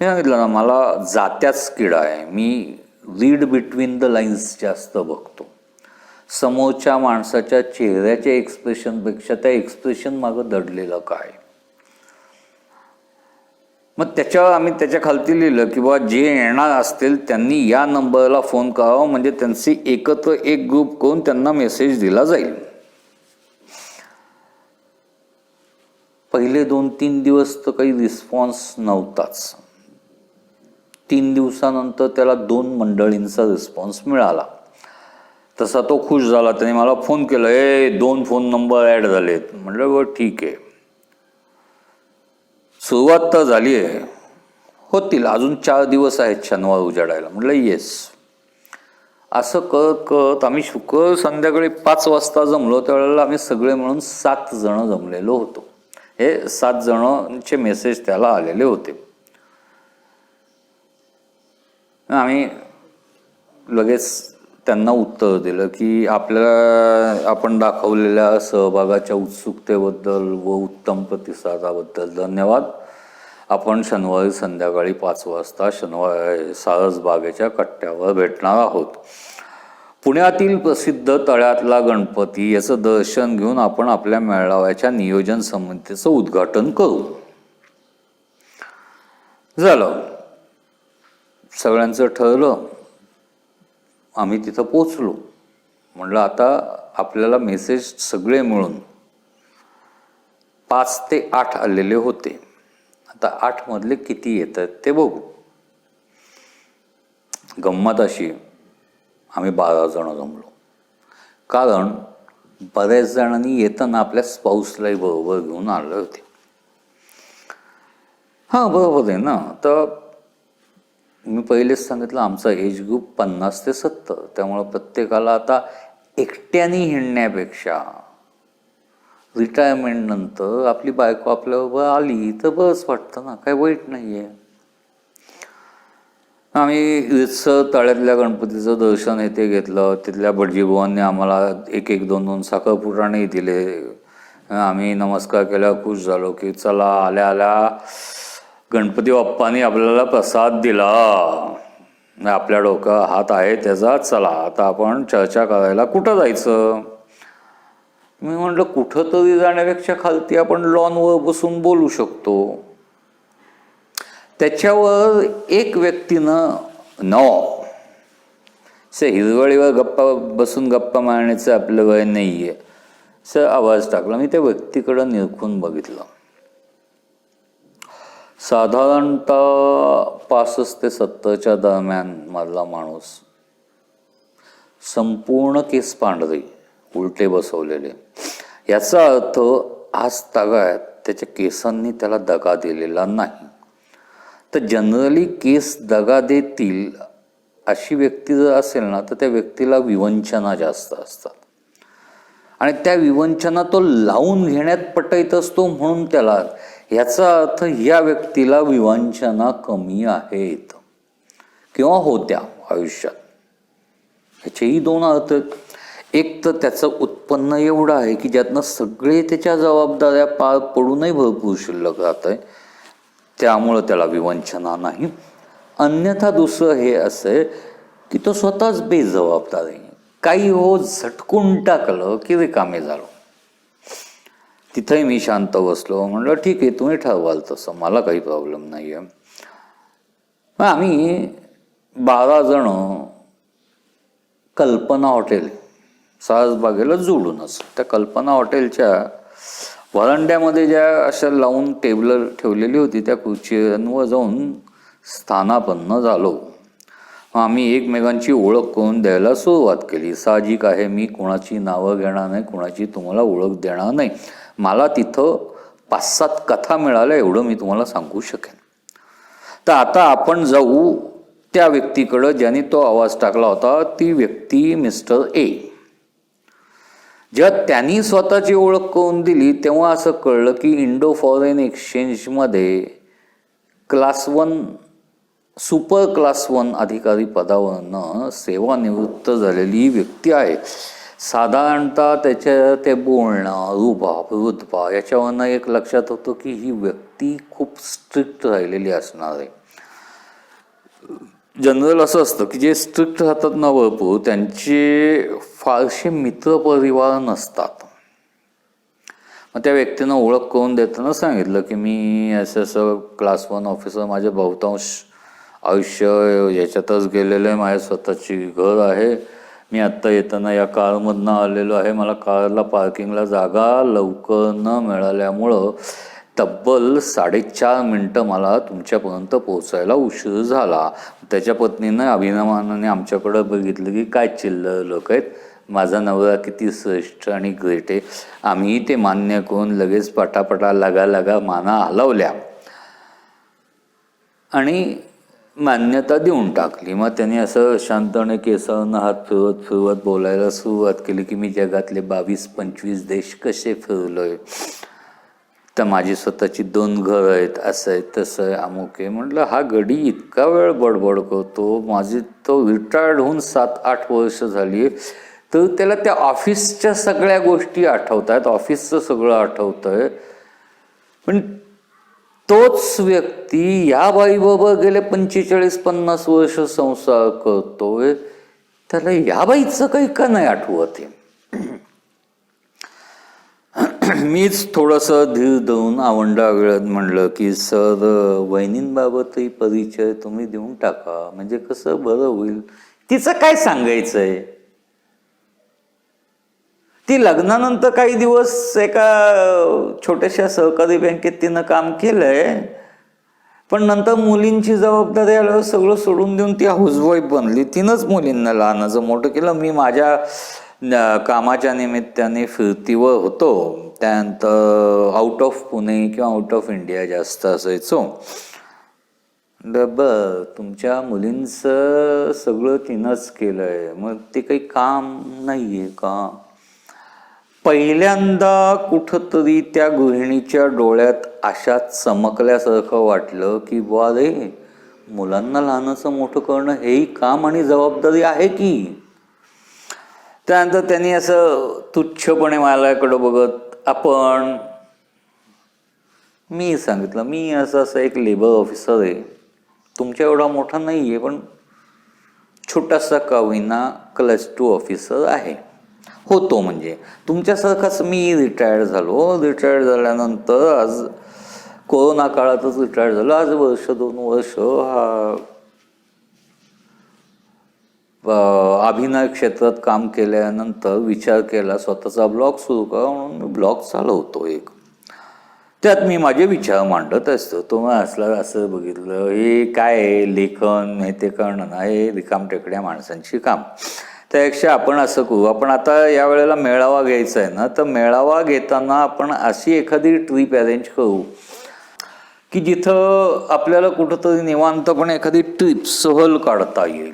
मी सांगितलं ना मला जात्याच किडा आहे. मी रीड बिटवीन द लाईन्स जास्त बघतो. समोरच्या माणसाच्या चेहऱ्याच्या एक्सप्रेशनपेक्षा त्या एक्सप्रेशन मागं दडलेलं काय? मग त्याच्यावर आम्ही त्याच्या खालती लिहिलं की बाबा जे येणार असतील त्यांनी या नंबरला फोन करावा. म्हणजे त्यांची एकत्र एक ग्रुप करून त्यांना मेसेज दिला जाईल. पहिले दोन तीन दिवस तर काही रिस्पॉन्स नव्हताच. तीन दिवसानंतर त्याला दोन मंडळींचा रिस्पॉन्स मिळाला. तसा तो खुश झाला. त्याने मला फोन केला ए दोन फोन नंबर ॲड झालेत. म्हटलं बरं ठीक आहे. सुरुवात तर झाली आहे. होतील. अजून चार दिवस आहेत शनिवार उजाडायला. म्हटलं येस. असं करत करत आम्ही शुक्र संध्याकाळी पाच वाजता जमलो. त्यावेळेला आम्ही सगळे मिळून सात जणं जमलेलो होतो. हे सात जणांचे मेसेज त्याला आलेले होते. आम्ही लगेच त्यांना उत्तर दिलं की आपल्याला आपण दाखवलेल्या सहभागाच्या उत्सुकतेबद्दल व उत्तम प्रतिसादाबद्दल धन्यवाद. आपण शनिवारी संध्याकाळी पाच वाजता शनिवार सारसबागेच्या कट्ट्यावर भेटणार आहोत. पुण्यातील प्रसिद्ध तळ्यातला गणपती याचं दर्शन घेऊन आपण आपल्या मेळाव्याच्या नियोजन समितीचं उद्घाटन करू. झालं. सगळ्यांचं ठरलं आम्ही तिथं पोचलो. म्हटलं आता आपल्याला मेसेज सगळे मिळून पाच ते आठ आलेले होते. आता आठमधले किती येत आहेत ते बघू. गंमत अशी आम्ही बारा जण जमलो. कारण बऱ्याच जणांनी येताना आपल्या स्पाऊसलाही बरोबर घेऊन आले होते. हां बरोबर आहे ना. तर मी पहिलेच सांगितलं आमचा एज ग्रुप पन्नास ते सत्तर. त्यामुळं प्रत्येकाला आता एकट्याने हिंडण्यापेक्षा रिटायरमेंट नंतर आपली बायको आपल्याबरोबर आली तर बस वाटतं ना काही वाईट नाही आहे आम्ही रितसर तळ्यातल्या गणपतीचं दर्शन येथे घेतलं. तिथल्या भटजीभुवांनी आम्हाला एक एक दोन दोन साखरपुराणे दिले. आम्ही नमस्कार केला खुश झालो की चला आल्या आल्या. गणपती बाप्पाने आपल्याला प्रसाद दिला. आपल्या डोकं हात आहे त्याचा चला आता आपण चर्चा करायला कुठं जायचं? मी म्हटलं कुठं तरी जाण्यापेक्षा खालती आपण लॉनवर बसून बोलू शकतो. त्याच्यावर एक व्यक्तीनं नॉ से हिरवळीवर गप्पा बसून गप्पा मारण्याचं आपलं वय नाही आहे सर आवाज टाकला. मी त्या व्यक्तीकडं निरखून बघितलं. साधारणतः पासष्ट ते सत्तरच्या दरम्यान मधला माणूस. संपूर्ण केस पांढरे उलटे बसवलेले. याचा अर्थ आज तागायत त्याच्या केसांनी त्याला दगा दिलेला नाही. तर जनरली केस दगा देतील अशी व्यक्ती जर असेल ना तर त्या व्यक्तीला विवंचना जास्त असतात. आणि त्या विवंचना तो लावून घेण्यात पटयत असतो म्हणून त्याला ह्याचा अर्थ या व्यक्तीला विवंचना कमी आहेत. किंवा होत्या आयुष्यात. ह्याचेही दोन अर्थ आहेत. एक तर त्याचं उत्पन्न एवढं आहे की ज्यातनं सगळे त्याच्या जबाबदाऱ्या पार पडूनही भरपूर शिल्लक राहत आहे. त्यामुळं त्याला विवंचना नाही. अन्यथा दुसरं हे असं आहे की तो स्वतःच बेजबाबदार आहे. काही हो झटकून टाकलं की रिकामे झालो. तिथंही मी शांत बसलो. म्हणलं ठीक आहे तुम्ही ठरवाल तसं. मला काही प्रॉब्लेम नाही आहे मग आम्ही बारा जण कल्पना हॉटेल सारसबागेला जोडूनच त्या कल्पना हॉटेलच्या वरांड्यामध्ये ज्या अशा लावून टेबल ठेवलेली होती त्या खुर्चींवर जाऊन स्थानापन्न झालो. आम्ही एकमेकांची ओळख करून द्यायला सुरुवात केली. साहजिक आहे मी कोणाची नावं घेणार नाही कोणाची तुम्हाला ओळख देणार नाही. मला तिथं पाच सात कथा मिळाल्या एवढं मी तुम्हाला सांगू शकेन. तर आता आपण जाऊ त्या व्यक्तीकडं ज्याने तो आवाज टाकला होता ती व्यक्ती मिस्टर ए. जेव्हा त्यांनी स्वतःची ओळख करून दिली तेव्हा असं कळलं की इंडो फॉरेन एक्सचेंजमध्ये class one super class one अधिकारी पदावरनं सेवानिवृत्त झालेली ही व्यक्ती आहे. साधारणतः त्याच्या ते बोलणं रुबाब वृद्भा याच्यावरनं एक लक्षात होतं की ही व्यक्ती खूप स्ट्रिक्ट राहिलेली असणार आहे. जनरल असं असतं की जे स्ट्रिक्ट राहतात ना भरपूर त्यांचे फारसे मित्रपरिवार नसतात. मग त्या व्यक्तीनं ओळख करून देताना सांगितलं की मी असं असं क्लास वन ऑफिसर माझ्या बहुतांश आयुष्य याच्यातच गेलेलं आहे. माझ्या स्वतःची घर आहे. मी आत्ता येताना या कारमधनं आलेलो आहे. मला कारला पार्किंगला जागा लवकर न मिळाल्यामुळं तब्बल साडेचार मिनटं मला तुमच्यापर्यंत पोहोचायला उशीर झाला. त्याच्या पत्नीनं अभिनमानाने आमच्याकडं बघितलं की काय चिल्लर लोक आहेत. माझा नवरा किती श्रेष्ठ आणि ग्रेट आहे. आम्ही ते मान्य करून लगेच पटापटा लगा लगा माना हलवल्या. आणि मान्यता देऊन टाकली. मग त्यांनी असं शांतपणे केसांना हात फिरवत फिरवत बोलायला सुरुवात केली की मी जगातले बावीस पंचवीस देश कसे फिरलोय? तर माझी स्वतःची दोन घरं आहेत असं आहे तसं आहे अमुक आहे. म्हटलं हा गडी इतका वेळ बडबड करतो माझी तो रिटायर्ड होऊन सात आठ वर्ष झाली तर त्याला त्या ऑफिसच्या सगळ्या गोष्टी आठवत आहेत ऑफिसचं सगळं आठवतं आहे पण तोच व्यक्ती या बाईबरोबर गेले पंचेचाळीस पन्नास वर्ष संसार करतोय. त्याला या बाईचं काही का नाही आठवत आहे मीच थोडंसं धीर देऊन आवंडा वेळात म्हणलं की सर वहिनींबाबतही परिचय तुम्ही देऊन टाका. म्हणजे कसं बरं होईल? तिचं काय सांगायचंय? ती लग्नानंतर काही दिवस एका छोट्याशा सहकारी बँकेत तिनं काम केलंय पण नंतर मुलींची जबाबदारी आल्यावर सगळं सोडून देऊन ती हाऊसवाईफ बनली. तिनंच मुलींना लहानाचं मोठं केलं. मी माझ्या कामाच्या निमित्ताने फिरतीवर होतो. त्यानंतर आउट ऑफ पुणे किंवा आउट ऑफ इंडिया जास्त असायचो. बर तुमच्या मुलींचं सगळं तिनंच केलंय. मग ते काही काम नाहीये का? पहिल्यांदा कुठंतरी त्या गृहिणीच्या डोळ्यात आशा चमकल्यासारखं वाटलं की बुवा रे मुलांना लहानाचं मोठं करणं हेही काम आणि जबाबदारी आहे की? त्यानंतर त्यांनी असं तुच्छपणे मालाकडं बघत आपण मी सांगितलं मी असं असं एक लेबर ऑफिसर आहे. तुमच्या एवढा मोठा नाही आहे पण छोटासा का होईना क्लस टू ऑफिसर आहे. होतो म्हणजे. तुमच्यासारखाच मी रिटायर्ड झालो. रिटायर्ड झाल्यानंतर आज कोरोना काळातच रिटायर्ड झालो. आज वर्ष दोन वर्ष हा अभिनय क्षेत्रात काम केल्यानंतर विचार केला स्वतःचा ब्लॉग सुरू करा म्हणून मी ब्लॉग चालवतो एक. त्यात मी माझे विचार मांडत असतो. तो मग असला असं बघितलं हे काय लेखन हे ते करणं ना हे रिकाम टेकड्या माणसांची काम. त्यापेक्षा आपण असं करू. आपण आता या वेळेला मेळावा घ्यायचा आहे ना तर मेळावा घेताना आपण अशी एखादी ट्रीप अरेंज करू की जिथं आपल्याला कुठंतरी निवांतपणे एखादी ट्रीप सहल काढता येईल.